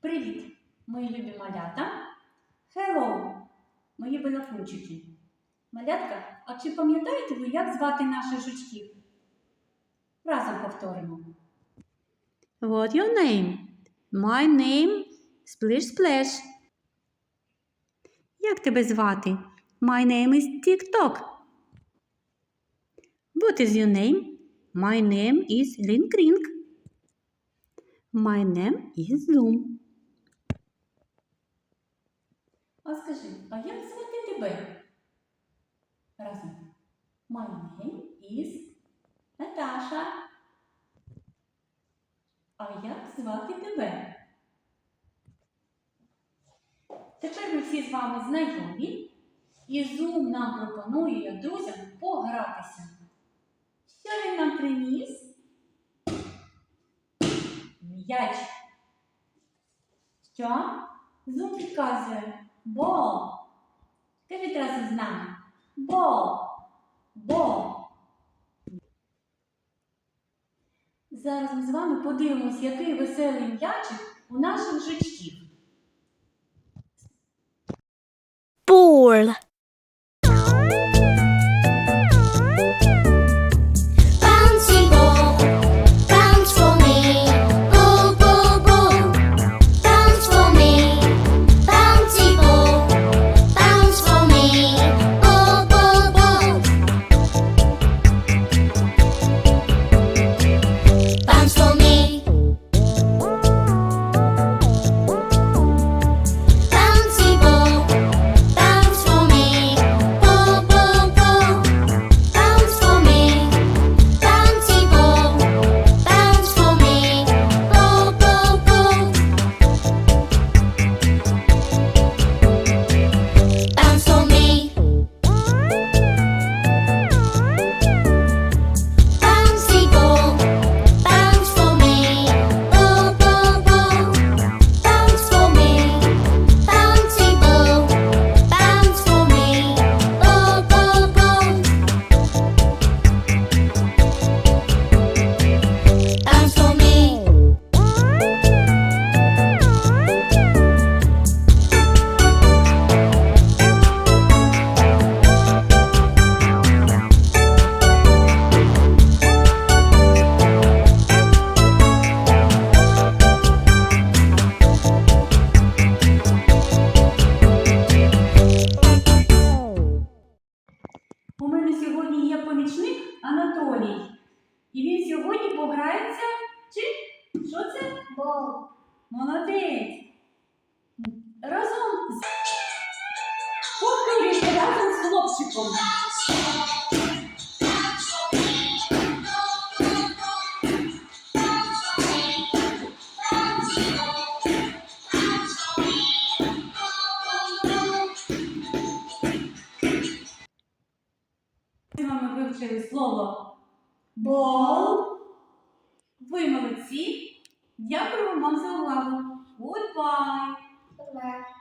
Привіт, мої любі малята. Hello, мої балафунчики. Малятка, а чи пам'ятаєте ви, як звати наших жучків? Разом повторимо. What your name? My name Splish Splash. Як тебе звати? My name is TikTok. What is your name? My name is Ring Ring. My name is Zoom. А скажи, а як звати тебе? Разом. My name is Наташа. А як звати тебе? Тепер ми всі з вами знайомі, і Zoom нам пропонує друзям погратися. Що він нам приніс? М'яч. Що? Зум підказує бол. Кажіть разом з нами. Бо. Бо. Зараз ми з вами подивимось, який веселий м'ячик у наших жучків. ball Анатолій. І він сьогодні пограється. Чи? Що це? Бол. Молодець. Разом з повторюйте разом з хлопчиком. Слово бол. Ви молодці. Дякую вам за увагу. Goodbye. Goodbye.